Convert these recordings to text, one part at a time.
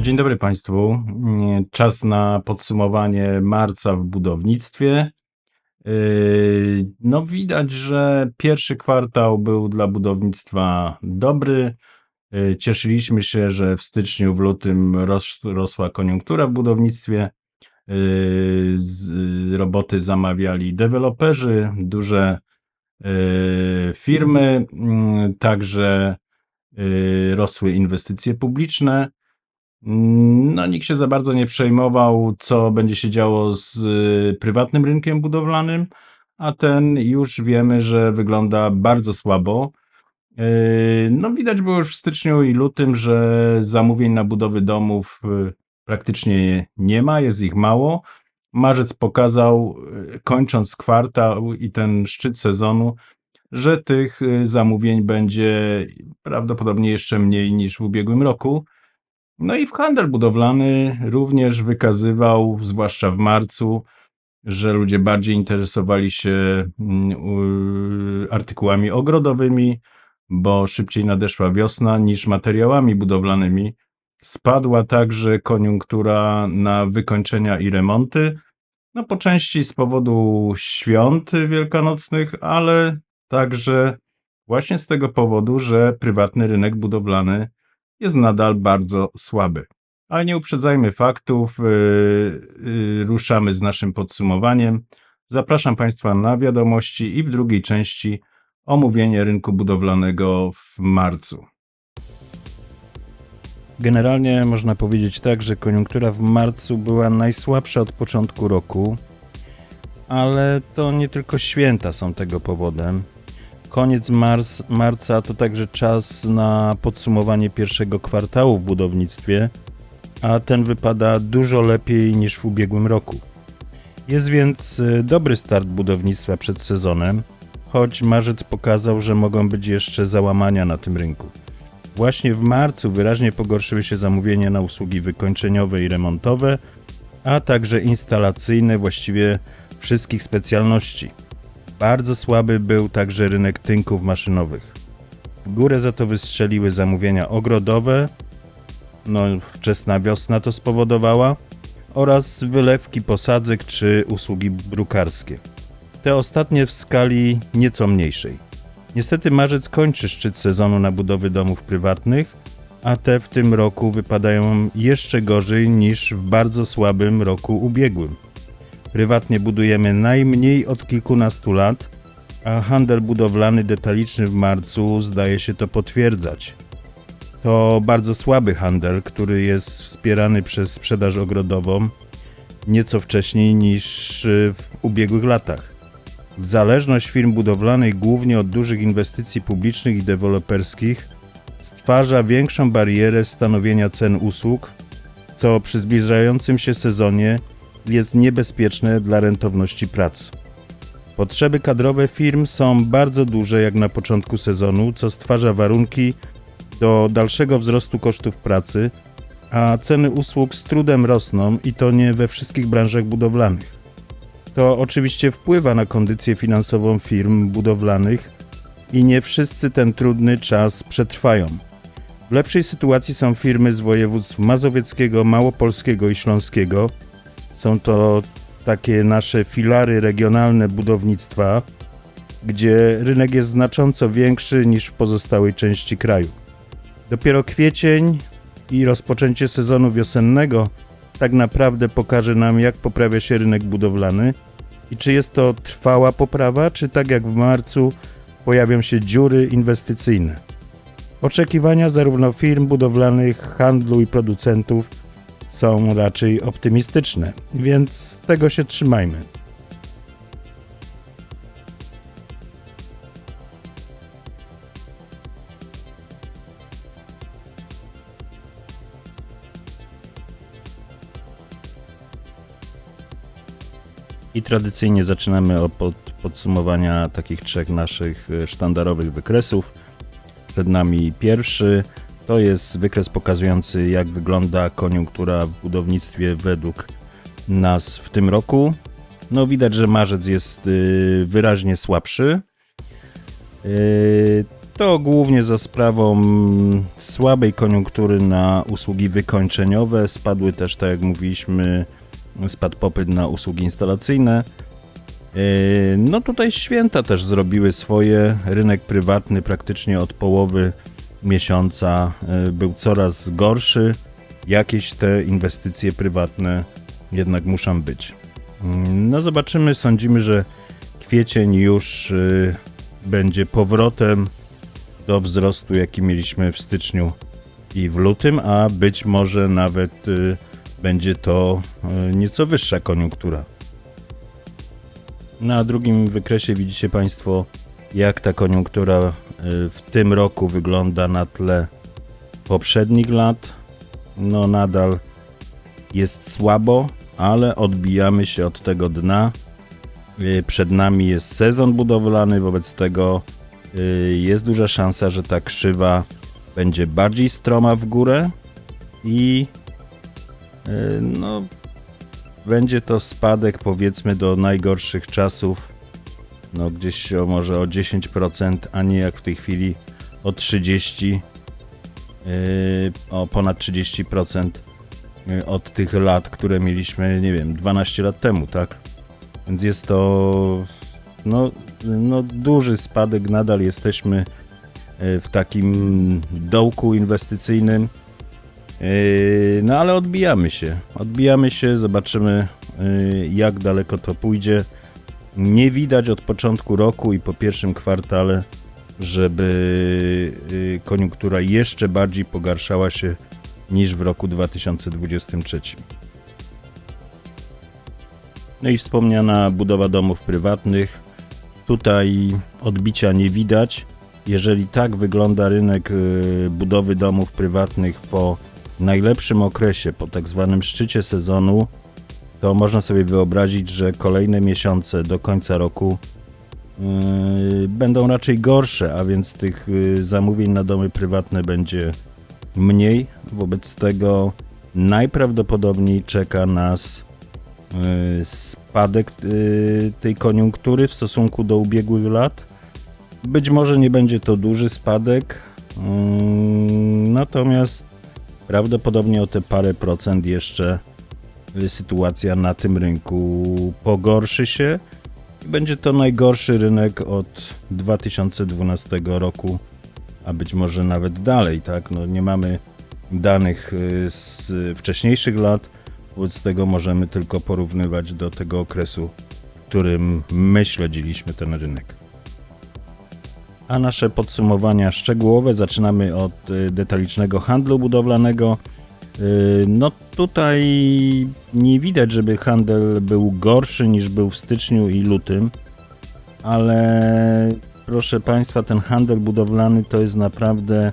Dzień dobry Państwu. Czas na podsumowanie marca w budownictwie. Yy, No, widać, że pierwszy kwartał był dla budownictwa dobry. Yy, Cieszyliśmy się, że w styczniu, w lutym ros, rosła koniunktura w budownictwie. Yy, roboty zamawiali deweloperzy, duże firmy, yy, także rosły inwestycje publiczne. Mm, No, nikt się za bardzo nie przejmował, co będzie się działo z y, prywatnym rynkiem budowlanym, a ten już wiemy, że wygląda bardzo słabo. Yy, No, widać było już w styczniu i lutym, że zamówień na budowy domów y, praktycznie nie ma, jest ich mało. Marzec pokazał, y, kończąc kwartał i ten szczyt sezonu, że tych y, zamówień będzie prawdopodobnie jeszcze mniej niż w ubiegłym roku. No i w handel budowlany również wykazywał, zwłaszcza w marcu, że ludzie bardziej interesowali się mm, artykułami ogrodowymi, bo szybciej nadeszła wiosna niż materiałami budowlanymi. Spadła także koniunktura na wykończenia i remonty, no po części z powodu świąt wielkanocnych, ale także właśnie z tego powodu, że prywatny rynek budowlany jest nadal bardzo słaby. Ale nie uprzedzajmy faktów, yy, yy, ruszamy z naszym podsumowaniem. Zapraszam Państwa na wiadomości i w drugiej części omówienie rynku budowlanego w marcu. Generalnie można powiedzieć tak, że koniunktura w marcu była najsłabsza od początku roku, ale to nie tylko święta są tego powodem. Koniec mars, marca to także czas na podsumowanie pierwszego kwartału w budownictwie, a ten wypada dużo lepiej niż w ubiegłym roku. Jest więc y, dobry start budownictwa przed sezonem, choć marzec pokazał, że mogą być jeszcze załamania na tym rynku. Właśnie w marcu wyraźnie pogorszyły się zamówienia na usługi wykończeniowe i remontowe, a także instalacyjne właściwie wszystkich specjalności. Bardzo słaby był także rynek tynków maszynowych. W górę za to wystrzeliły zamówienia ogrodowe, no wczesna wiosna to spowodowała, oraz wylewki posadzek czy usługi brukarskie. Te ostatnie w skali nieco mniejszej. Niestety marzec kończy szczyt sezonu na budowy domów prywatnych, a te w tym roku wypadają jeszcze gorzej niż w bardzo słabym roku ubiegłym. Prywatnie budujemy najmniej od kilkunastu lat, a handel budowlany detaliczny w marcu zdaje się to potwierdzać. To bardzo słaby handel, który jest wspierany przez sprzedaż ogrodową nieco wcześniej niż w ubiegłych latach. Zależność firm budowlanych głównie od dużych inwestycji publicznych i deweloperskich stwarza większą barierę stanowienia cen usług, co przy zbliżającym się sezonie jest niebezpieczne dla rentowności prac. Potrzeby kadrowe firm są bardzo duże jak na początku sezonu, co stwarza warunki do dalszego wzrostu kosztów pracy, a ceny usług z trudem rosną i to nie we wszystkich branżach budowlanych. To oczywiście wpływa na kondycję finansową firm budowlanych i nie wszyscy ten trudny czas przetrwają. W lepszej sytuacji są firmy z województw mazowieckiego, małopolskiego i śląskiego. Są to takie nasze filary regionalne budownictwa, gdzie rynek jest znacząco większy niż w pozostałej części kraju. Dopiero kwiecień i rozpoczęcie sezonu wiosennego tak naprawdę pokaże nam, jak poprawia się rynek budowlany i czy jest to trwała poprawa, czy tak jak w marcu pojawią się dziury inwestycyjne. Oczekiwania zarówno firm budowlanych, handlu i producentów są raczej optymistyczne, więc tego się trzymajmy. I tradycyjnie zaczynamy od pod, podsumowania takich trzech naszych e, sztandarowych wykresów. Przed nami pierwszy to jest wykres pokazujący, jak wygląda koniunktura w budownictwie według nas w tym roku. No widać, że marzec jest y, wyraźnie słabszy. Y, To głównie za sprawą słabej koniunktury na usługi wykończeniowe. Spadły też, tak jak mówiliśmy, spadł popyt na usługi instalacyjne. Yy, No tutaj święta też zrobiły swoje. Rynek prywatny praktycznie od połowy miesiąca yy, był coraz gorszy. Jakieś te inwestycje prywatne jednak muszą być. Yy, No zobaczymy, sądzimy, że kwiecień już yy, będzie powrotem do wzrostu, jaki mieliśmy w styczniu i w lutym, a być może nawet y, będzie to y, nieco wyższa koniunktura. Na drugim wykresie widzicie Państwo, jak ta koniunktura y, w tym roku wygląda na tle poprzednich lat. No, nadal jest słabo, ale odbijamy się od tego dna. Y, Przed nami jest sezon budowlany, wobec tego y, jest duża szansa, że ta krzywa będzie bardziej stroma w górę i y, no, będzie to spadek powiedzmy do najgorszych czasów, no gdzieś o, może o 10%, a nie jak w tej chwili o 30%, yy, o ponad 30% yy, od tych lat, które mieliśmy, nie wiem, 12 lat temu, tak? Więc jest to no, no duży spadek, nadal jesteśmy yy, w takim dołku inwestycyjnym. Yy, No ale odbijamy się. Odbijamy się, zobaczymy jak daleko to pójdzie. Nie widać od początku roku i po pierwszym kwartale, żeby yy, koniunktura jeszcze bardziej pogarszała się niż w roku 2023. No i wspomniana budowa domów prywatnych. Tutaj odbicia nie widać. Jeżeli tak wygląda rynek yy, budowy domów prywatnych po najlepszym okresie, po tak zwanym szczycie sezonu, to można sobie wyobrazić, że kolejne miesiące do końca roku yy, będą raczej gorsze, a więc tych yy, zamówień na domy prywatne będzie mniej. Wobec tego najprawdopodobniej czeka nas yy, spadek yy, tej koniunktury w stosunku do ubiegłych lat. Być może nie będzie to duży spadek, natomiast prawdopodobnie o te parę procent jeszcze sytuacja na tym rynku pogorszy się. I Będzie to najgorszy rynek od 2012 roku, a być może nawet dalej, tak? No nie mamy danych y, z wcześniejszych lat, wobec tego możemy tylko porównywać do tego okresu, w którym my śledziliśmy ten rynek. A nasze podsumowania szczegółowe zaczynamy od y, detalicznego handlu budowlanego. Y, No tutaj nie widać, żeby handel był gorszy niż był w styczniu i lutym, ale proszę Państwa, ten handel budowlany to jest naprawdę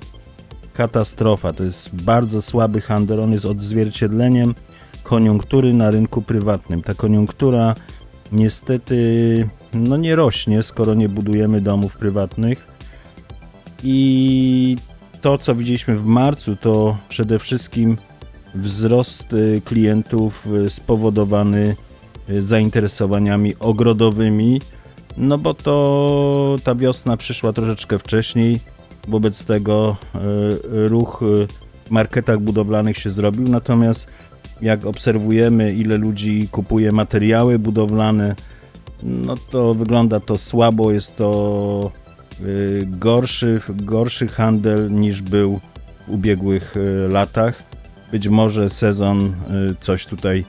katastrofa. To jest bardzo słaby handel. On jest odzwierciedleniem koniunktury na rynku prywatnym. Ta koniunktura niestety no nie rośnie, skoro nie budujemy domów prywatnych. I to, co widzieliśmy w marcu, to przede wszystkim wzrost y, klientów y, spowodowany y, zainteresowaniami ogrodowymi, no bo to ta wiosna przyszła troszeczkę wcześniej, wobec tego ruch w marketach budowlanych się zrobił, natomiast jak obserwujemy, ile ludzi kupuje materiały budowlane, no to wygląda to słabo, jest to gorszy, gorszy handel niż był w ubiegłych latach. Być może sezon y, coś tutaj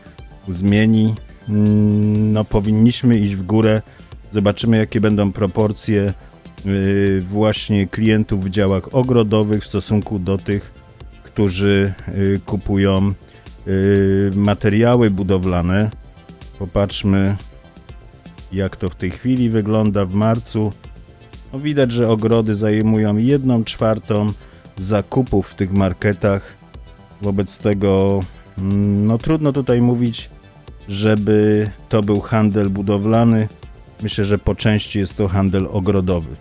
zmieni. Mm, No, powinniśmy iść w górę. Zobaczymy, jakie będą proporcje y, właśnie klientów w działach ogrodowych w stosunku do tych, którzy y, kupują materiały budowlane. Popatrzmy, jak to w tej chwili wygląda w marcu. No widać, że ogrody zajmują jedną czwartą zakupów w tych marketach. Wobec tego mm, no trudno tutaj mówić, żeby to był handel budowlany. Myślę, że po części jest to handel ogrodowy.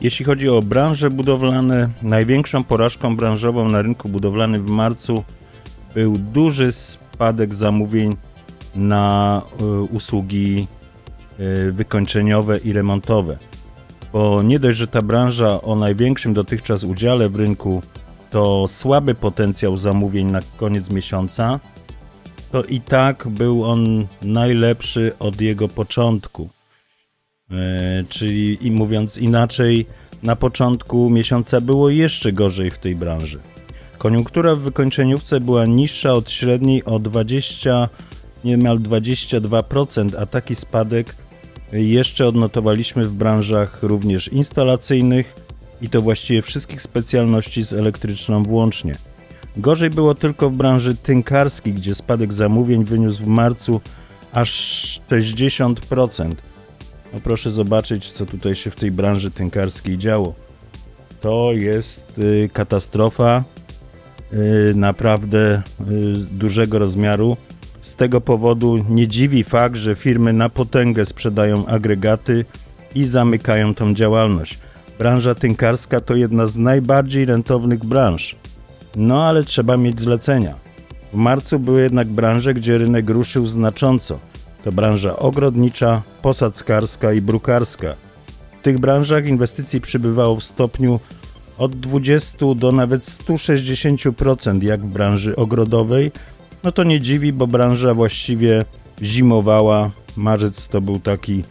Jeśli chodzi o branże budowlane, największą porażką branżową na rynku budowlanym w marcu był duży spadek zamówień na y, usługi y, wykończeniowe i remontowe. Bo nie dość, że ta branża o największym dotychczas udziale w rynku to słaby potencjał zamówień na koniec miesiąca, to i tak był on najlepszy od jego początku. E, czyli mówiąc inaczej, na początku miesiąca było jeszcze gorzej w tej branży. Koniunktura w wykończeniówce była niższa od średniej o 20, niemal 22%, a taki spadek jeszcze odnotowaliśmy w branżach również instalacyjnych i to właściwie wszystkich specjalności z elektryczną włącznie. Gorzej było tylko w branży tynkarskiej, gdzie spadek zamówień wyniósł w marcu aż 60%. No proszę zobaczyć, co tutaj się w tej branży tynkarskiej działo. To jest y, katastrofa y, naprawdę y, dużego rozmiaru. Z tego powodu nie dziwi fakt, że firmy na potęgę sprzedają agregaty i zamykają tą działalność. Branża tynkarska to jedna z najbardziej rentownych branż. No ale trzeba mieć zlecenia. W marcu były jednak branże, gdzie rynek ruszył znacząco. To branża ogrodnicza, posadzkarska i brukarska. W tych branżach inwestycji przybywało w stopniu od 20 do nawet 160%, jak w branży ogrodowej. No to nie dziwi, bo branża właściwie zimowała. Marzec to był taki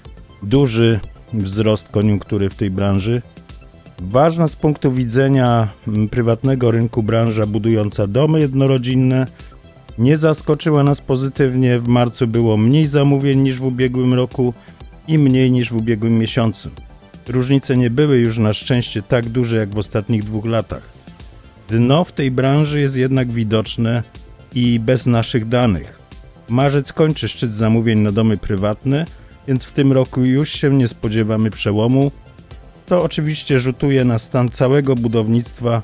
duży wzrost koniunktury w tej branży. Ważna z punktu widzenia mm, prywatnego rynku branża budująca domy jednorodzinne nie zaskoczyła nas pozytywnie. W marcu było mniej zamówień niż w ubiegłym roku i mniej niż w ubiegłym miesiącu. Różnice nie były już na szczęście tak duże jak w ostatnich dwóch latach. Dno w tej branży jest jednak widoczne i bez naszych danych. Marzec kończy szczyt zamówień na domy prywatne, więc w tym roku już się nie spodziewamy przełomu. To oczywiście rzutuje na stan całego budownictwa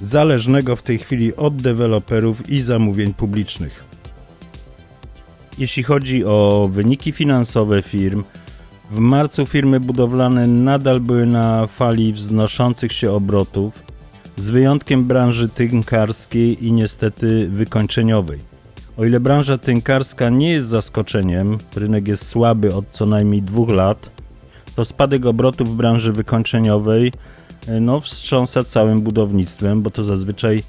zależnego w tej chwili od deweloperów i zamówień publicznych. Jeśli chodzi o wyniki finansowe firm, w marcu firmy budowlane nadal były na fali wznoszących się obrotów, z wyjątkiem branży tynkarskiej i niestety wykończeniowej. O ile branża tynkarska nie jest zaskoczeniem, rynek jest słaby od co najmniej dwóch lat, to spadek obrotów w branży wykończeniowej no, wstrząsa całym budownictwem, bo to zazwyczaj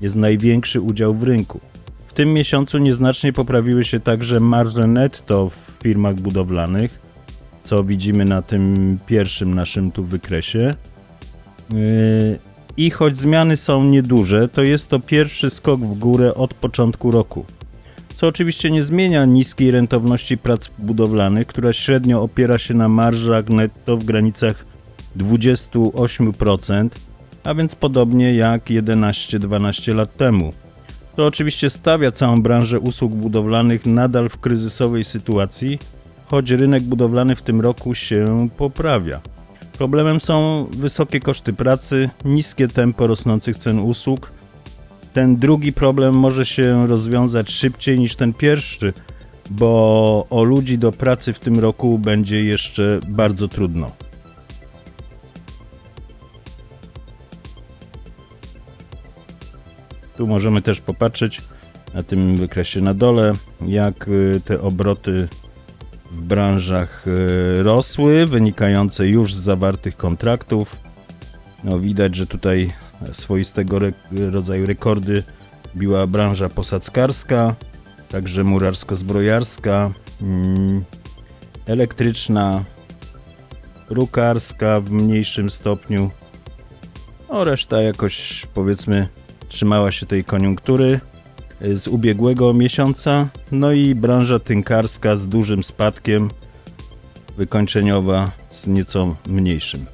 jest największy udział w rynku. W tym miesiącu nieznacznie poprawiły się także marże netto w firmach budowlanych, co widzimy na tym pierwszym naszym tu wykresie. Yy, I choć zmiany są nieduże, to jest to pierwszy skok w górę od początku roku. Co oczywiście nie zmienia niskiej rentowności prac budowlanych, która średnio opiera się na marżach netto w granicach 28%, a więc podobnie jak 11-12 lat temu. To oczywiście stawia całą branżę usług budowlanych nadal w kryzysowej sytuacji, choć rynek budowlany w tym roku się poprawia. Problemem są wysokie koszty pracy, niskie tempo rosnących cen usług. Ten drugi problem może się rozwiązać szybciej niż ten pierwszy, bo o ludzi do pracy w tym roku będzie jeszcze bardzo trudno. Tu możemy też popatrzeć na tym wykresie na dole, jak y, te obroty w branżach y, rosły, wynikające już z zawartych kontraktów. No, widać, że tutaj swoistego rodzaju rekordy biła branża posadzkarska, także murarsko-zbrojarska, mm, elektryczna, rukarska w mniejszym stopniu. No, reszta jakoś powiedzmy trzymała się tej koniunktury z ubiegłego miesiąca, no i branża tynkarska z dużym spadkiem, wykończeniowa z nieco mniejszym.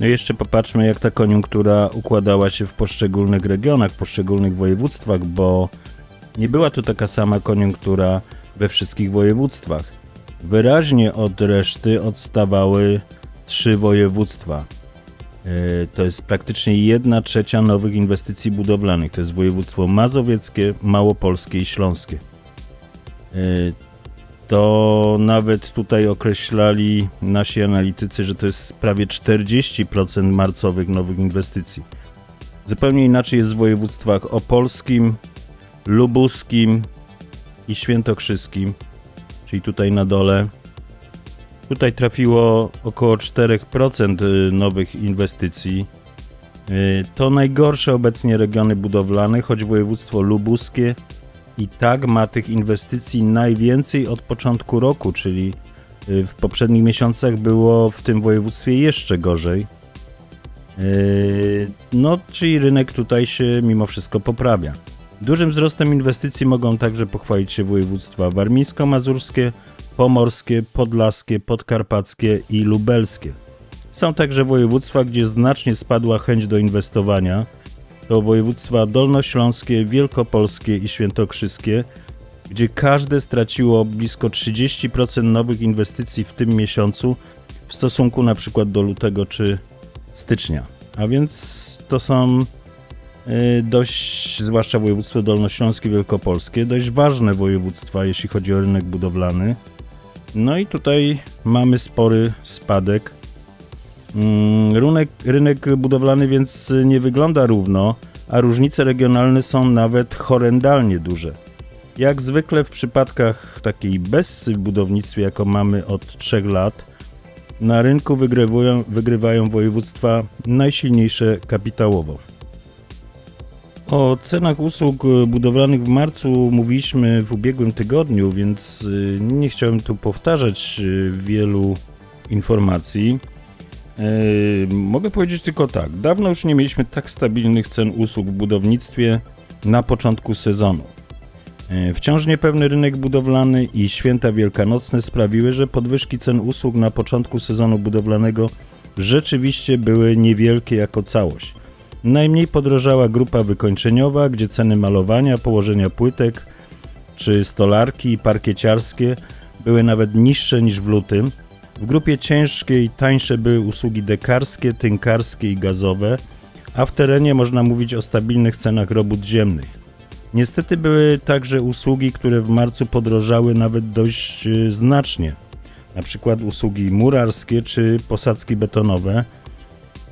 No jeszcze popatrzmy, jak ta koniunktura układała się w poszczególnych regionach, poszczególnych województwach, bo nie była to taka sama koniunktura we wszystkich województwach. Wyraźnie od reszty odstawały trzy województwa. E, to jest praktycznie 1 trzecia nowych inwestycji budowlanych. To jest województwo mazowieckie, małopolskie i śląskie. E, to nawet tutaj określali nasi analitycy, że to jest prawie 40% marcowych nowych inwestycji. Zupełnie inaczej jest w województwach opolskim, lubuskim i świętokrzyskim, czyli tutaj na dole. Tutaj trafiło około 4% y, nowych inwestycji. Y, To najgorsze obecnie regiony budowlane, choć województwo lubuskie i tak ma tych inwestycji najwięcej od początku roku, czyli y, w poprzednich miesiącach było w tym województwie jeszcze gorzej. No, czyli rynek tutaj się mimo wszystko poprawia. Dużym wzrostem inwestycji mogą także pochwalić się województwa warmińsko-mazurskie, pomorskie, podlaskie, podkarpackie i lubelskie. Są także województwa, gdzie znacznie spadła chęć do inwestowania. To województwa dolnośląskie, wielkopolskie i świętokrzyskie, gdzie każde straciło blisko 30% nowych inwestycji w tym miesiącu w stosunku na przykład do lutego czy stycznia. A więc to są y, dość, zwłaszcza województwo dolnośląskie, wielkopolskie, dość ważne województwa, jeśli chodzi o rynek budowlany. No i tutaj mamy spory spadek. Mm, Rynek, rynek budowlany więc nie wygląda równo, a różnice regionalne są nawet horrendalnie duże. Jak zwykle w przypadkach takiej bez w budownictwie, jaką mamy od 3 lat, na rynku wygrywają, wygrywają województwa najsilniejsze kapitałowo. O cenach usług y, budowlanych w marcu mówiliśmy w ubiegłym tygodniu, więc y, nie chciałem tu powtarzać y, wielu informacji. Mogę powiedzieć tylko tak. Dawno już nie mieliśmy tak stabilnych cen usług w budownictwie na początku sezonu. Wciąż niepewny rynek budowlany i święta wielkanocne sprawiły, że podwyżki cen usług na początku sezonu budowlanego rzeczywiście były niewielkie jako całość. Najmniej podrożała grupa wykończeniowa, gdzie ceny malowania, położenia płytek czy stolarki i parkieciarskie były nawet niższe niż w lutym. W grupie ciężkiej tańsze były usługi dekarskie, tynkarskie i gazowe, a w terenie można mówić o stabilnych cenach robót ziemnych. Niestety były także usługi, które w marcu podrożały nawet dość y, znacznie. Na przykład usługi murarskie czy posadzki betonowe.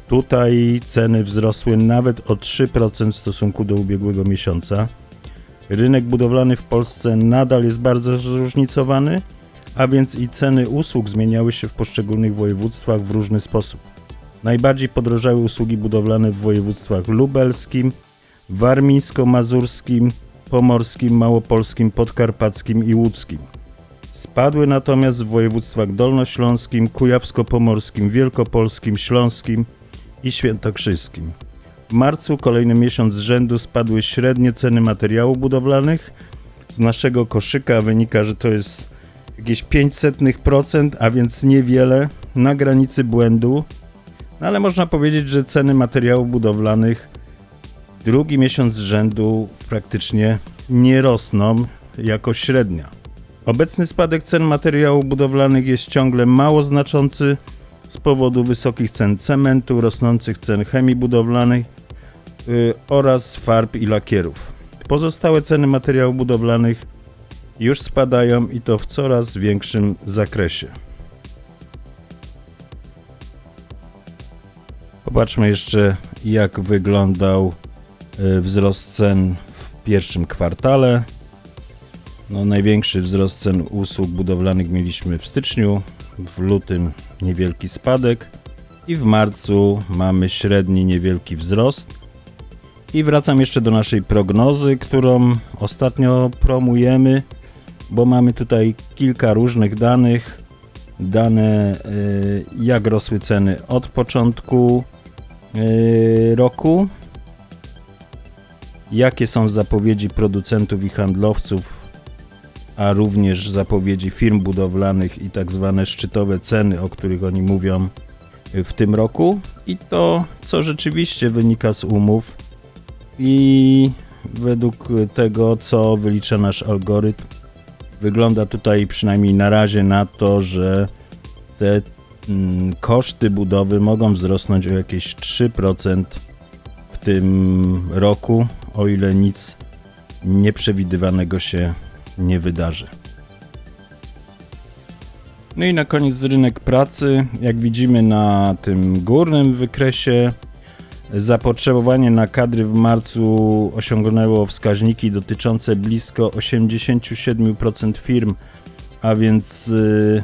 Tutaj ceny wzrosły nawet o 3% w stosunku do ubiegłego miesiąca. Rynek budowlany w Polsce nadal jest bardzo zróżnicowany, a więc i ceny usług zmieniały się w poszczególnych województwach w różny sposób. Najbardziej podrożały usługi budowlane w województwach lubelskim, warmińsko-mazurskim, pomorskim, małopolskim, podkarpackim i łódzkim. Spadły natomiast w województwach dolnośląskim, kujawsko-pomorskim, wielkopolskim, śląskim i świętokrzyskim. W marcu, kolejny miesiąc z rzędu, spadły średnie ceny materiałów budowlanych. Z naszego koszyka wynika, że to jest jakieś 500%, a więc niewiele, na granicy błędu. No ale można powiedzieć, że ceny materiałów budowlanych drugi miesiąc z rzędu praktycznie nie rosną jako średnia. Obecny spadek cen materiałów budowlanych jest ciągle mało znaczący z powodu wysokich cen cementu, rosnących cen chemii budowlanej yy, oraz farb i lakierów. Pozostałe ceny materiałów budowlanych już spadają i to w coraz większym zakresie. Popatrzmy jeszcze, jak wyglądał y, wzrost cen w pierwszym kwartale. No, największy wzrost cen usług budowlanych mieliśmy w styczniu, w lutym niewielki spadek i w marcu mamy średni niewielki wzrost. I wracam jeszcze do naszej prognozy, którą ostatnio promujemy, bo mamy tutaj kilka różnych danych. Dane y, jak rosły ceny od początku y, roku, jakie są zapowiedzi producentów i handlowców, a również zapowiedzi firm budowlanych i tak zwane szczytowe ceny, o których oni mówią w tym roku. I to, co rzeczywiście wynika z umów. I według tego, co wylicza nasz algorytm, wygląda tutaj przynajmniej na razie na to, że te mm, koszty budowy mogą wzrosnąć o jakieś 3% w tym roku, o ile nic nieprzewidywanego się nie wydarzy. No i na koniec rynek pracy. Jak widzimy na tym górnym wykresie, zapotrzebowanie na kadry w marcu osiągnęło wskaźniki dotyczące blisko 87% firm, a więc y,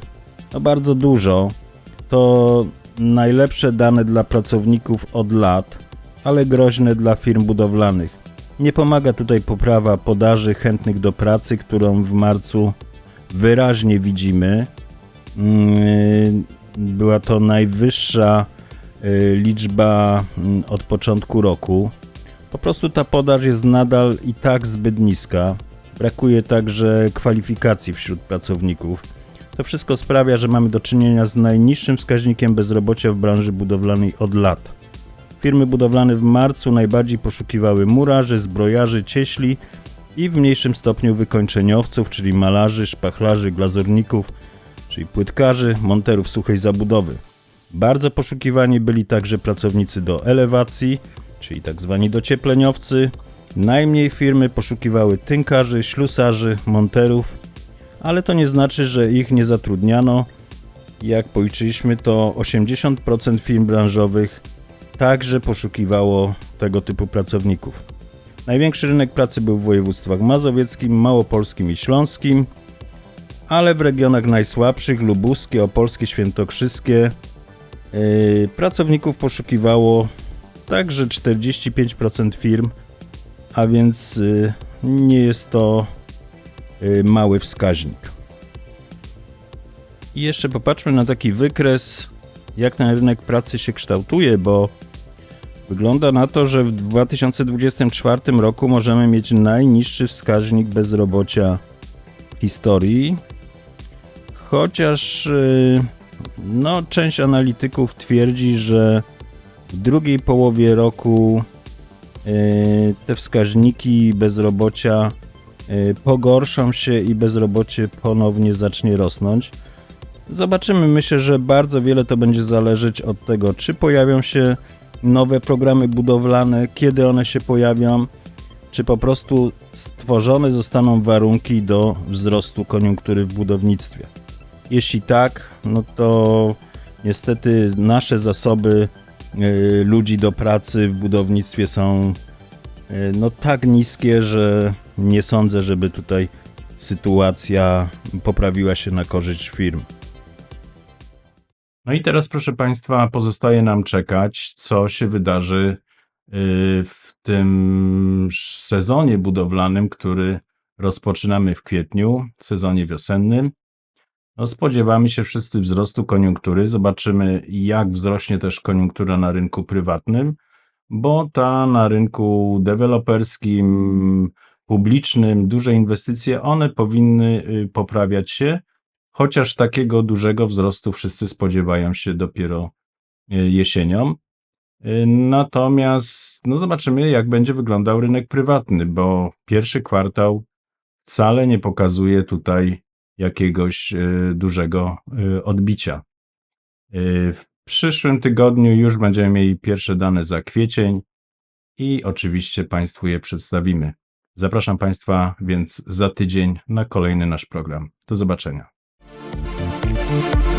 no bardzo dużo. To najlepsze dane dla pracowników od lat, ale groźne dla firm budowlanych. Nie pomaga tutaj poprawa podaży chętnych do pracy, którą w marcu wyraźnie widzimy. Mm, Była to najwyższa y, liczba mm, od początku roku. Po prostu ta podaż jest nadal i tak zbyt niska. Brakuje także kwalifikacji wśród pracowników. To wszystko sprawia, że mamy do czynienia z najniższym wskaźnikiem bezrobocia w branży budowlanej od lat. Firmy budowlane w marcu najbardziej poszukiwały murarzy, zbrojarzy, cieśli i w mniejszym stopniu wykończeniowców, czyli malarzy, szpachlarzy, glazurników, czyli płytkarzy, monterów suchej zabudowy. Bardzo poszukiwani byli także pracownicy do elewacji, czyli tak zwani dociepleniowcy. Najmniej firmy poszukiwały tynkarzy, ślusarzy, monterów, ale to nie znaczy, że ich nie zatrudniano. Jak policzyliśmy, to 80% firm branżowych także poszukiwało tego typu pracowników. Największy rynek pracy był w województwach mazowieckim, małopolskim i śląskim, ale w regionach najsłabszych lubuskie, opolskie, świętokrzyskie yy, pracowników poszukiwało także 45% firm, a więc yy, nie jest to yy, mały wskaźnik. I jeszcze popatrzmy na taki wykres, jak ten rynek pracy się kształtuje, bo wygląda na to, że w 2024 roku możemy mieć najniższy wskaźnik bezrobocia w historii. Chociaż yy, no, część analityków twierdzi, że w drugiej połowie roku yy, te wskaźniki bezrobocia yy, pogorszą się i bezrobocie ponownie zacznie rosnąć. Zobaczymy. Myślę, że bardzo wiele to będzie zależeć od tego, czy pojawią się nowe programy budowlane, kiedy one się pojawią, czy po prostu stworzone zostaną warunki do wzrostu koniunktury w budownictwie. Jeśli tak, no to niestety nasze zasoby y, ludzi do pracy w budownictwie są y, no tak niskie, że nie sądzę, żeby tutaj sytuacja poprawiła się na korzyść firm. No i teraz, proszę Państwa, pozostaje nam czekać, co się wydarzy y, w tym sezonie budowlanym, który rozpoczynamy w kwietniu, sezonie wiosennym. No, spodziewamy się wszyscy wzrostu koniunktury. Zobaczymy, jak wzrośnie też koniunktura na rynku prywatnym, bo ta na rynku deweloperskim, publicznym, duże inwestycje, one powinny y, poprawiać się, chociaż takiego dużego wzrostu wszyscy spodziewają się dopiero y, jesienią. Y, Natomiast no zobaczymy, jak będzie wyglądał rynek prywatny, bo pierwszy kwartał wcale nie pokazuje tutaj jakiegoś y, dużego odbicia. W przyszłym tygodniu już będziemy mieli pierwsze dane za kwiecień i oczywiście Państwu je przedstawimy. Zapraszam Państwa więc za tydzień na kolejny nasz program. Do zobaczenia. Música